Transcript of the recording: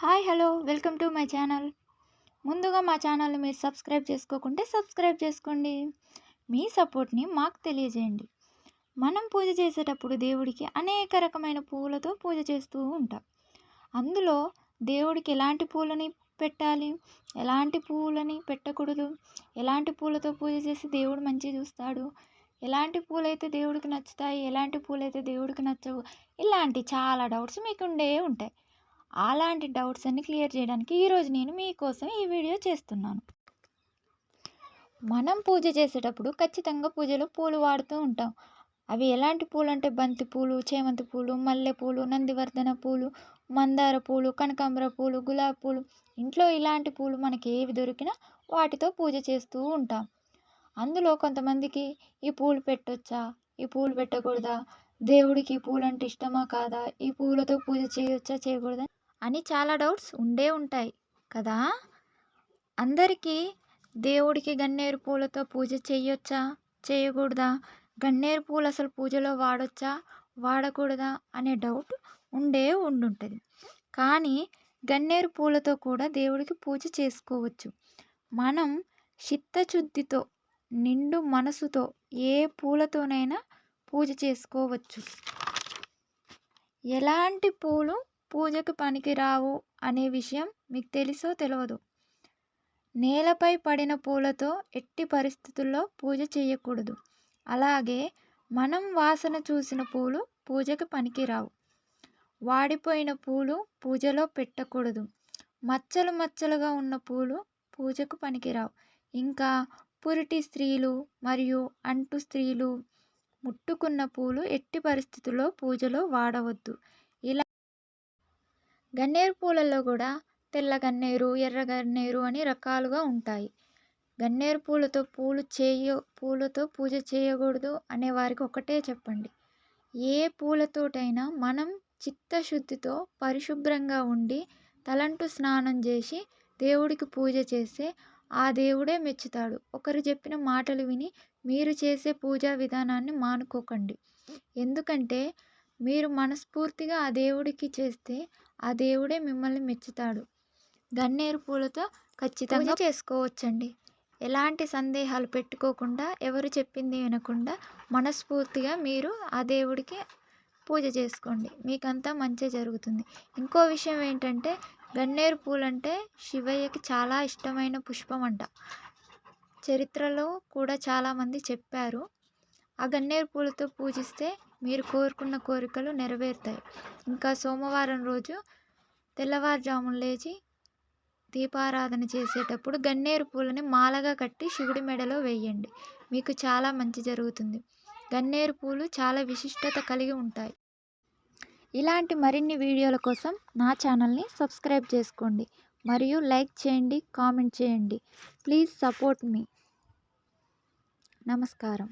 Hi hello welcome to my channel. ముందుగా మా ఛానల్ని మీరు సబ్స్క్రైబ్ చేసుకోకుంటే సబ్స్క్రైబ్ చేసుకోండి. మీ సపోర్ట్ని మాకు తెలియజేయండి. మనం పూజ చేసేటప్పుడు దేవుడికి అనేక రకమైన పూలతో పూజ చేస్తూ ఉంటాం. అందులో దేవుడికి ఎలాంటి పూలని పెట్టాలి? ఎలాంటి పూలని పెట్టకూడదు? ఎలాంటి పూలతో పూజ చేసి దేవుడు మంచిగా చూస్తాడు? ఎలాంటి పూలైతే దేవుడికి నచ్చుతాయి ఎలాంటి పూలైతే దేవుడికి నచ్చవు? ఇలాంటి చాలా డౌట్స్ మీకు ఉండే ఉంటాయి. అలాంటి డౌట్స్ అన్ని క్లియర్ చేయడానికి ఈరోజు నేను మీకోసం ఈ వీడియో చేస్తున్నాను. మనం పూజ చేసేటప్పుడు ఖచ్చితంగా పూజలో పూలు వాడుతూ ఉంటాం. అవి ఎలాంటి పూలు అంటే బంతి పూలు చేమంతి పూలు మల్లె పూలు నందివర్ధన పూలు మందార పూలు కనకాంబర పూలు గులాబీ పూలు. ఇంట్లో ఇలాంటి పూలు మనకి ఏవి దొరికినా వాటితో పూజ చేస్తూ ఉంటాం. అందులో కొంతమందికి ఈ పూలు పెట్టొచ్చా? ఈ పూలు పెట్టకూడదా? దేవుడికి ఈ పూలు అంటే ఇష్టమా కాదా? ఈ పూలతో పూజ చేయొచ్చా? చేయకూడదా? అని చాలా డౌట్స్ ఉండే ఉంటాయి కదా? అందరికీ దేవుడికి గన్నేరు పూలతో పూజ చేయొచ్చా చేయకూడదా గన్నేరు పూలు అసలు పూజలో వాడొచ్చా? వాడకూడదా? అనే డౌట్ ఉండే ఉండుంటుంది. కానీ గన్నేరు పూలతో కూడా దేవుడికి పూజ చేసుకోవచ్చు. మనం చిత్తశుద్ధితో నిండు మనసుతో ఏ పూలతోనైనా పూజ చేసుకోవచ్చు. ఎలాంటి పూలు పూజకు పనికిరావు అనే విషయం మీకు తెలుసో తెలియదు నేలపై పడిన పూలతో ఎట్టి పరిస్థితుల్లో పూజ చేయకూడదు. అలాగే మనం వాసన చూసిన పూలు పూజకు పనికిరావు. వాడిపోయిన పూలు పూజలో పెట్టకూడదు. మచ్చలు మచ్చలుగా ఉన్న పూలు పూజకు పనికిరావు. ఇంకా పురిటి స్త్రీలు మరియు అంటు స్త్రీలు ముట్టుకున్న పూలు ఎట్టి పరిస్థితుల్లో పూజలో వాడవద్దు. గన్నేరు పూలలో కూడా తెల్ల గన్నేరు ఎర్ర గన్నేరు అని రకాలుగా ఉంటాయి. గన్నేరు పూలతో పూలు చేయ పూలతో పూజ చేయకూడదు అనే వారికి ఒకటే చెప్పండి. ఏ పూలతోటైనా మనం చిత్తశుద్ధితో పరిశుభ్రంగా ఉండి తలంటు స్నానం చేసి దేవుడికి పూజ చేస్తే ఆ దేవుడే మెచ్చుతాడు. ఒకరు చెప్పిన మాటలు విని మీరు చేసే పూజా విధానాన్ని మానుకోకండి. ఎందుకంటే మీరు మనస్ఫూర్తిగా ఆ దేవుడికి చేస్తే ఆ దేవుడే మిమ్మల్ని మెచ్చుతాడు. గన్నేరు పూలతో ఖచ్చితంగా చేసుకోవచ్చండి. ఎలాంటి సందేహాలు పెట్టుకోకుండా ఎవరు చెప్పింది వినకుండా మనస్ఫూర్తిగా మీరు ఆ దేవుడికి పూజ చేసుకోండి. మీకంతా మంచి జరుగుతుంది. ఇంకో విషయం ఏంటంటే గన్నేరు పూలు అంటే శివయ్యకి చాలా ఇష్టమైన పుష్పం అంట చరిత్రలో కూడా చాలామంది చెప్పారు. ఆ గన్నేరు పూలతో పూజిస్తే మీరు కోరుకున్న కోరికలు నెరవేరుతాయి. ఇంకా సోమవారం రోజు తెల్లవారుజామున లేచి దీపారాధన చేసేటప్పుడు గన్నేరు పూలని మాలగా కట్టి శివుడి మెడలో వేయండి. మీకు చాలా మంచి జరుగుతుంది. గన్నేరు పూలు చాలా విశిష్టత కలిగి ఉంటాయి. ఇలాంటి మరిన్ని వీడియోల కోసం నా ఛానల్ని సబ్స్క్రైబ్ చేసుకోండి. మరియు లైక్ చేయండి కామెంట్ చేయండి. Please support me. నమస్కారం.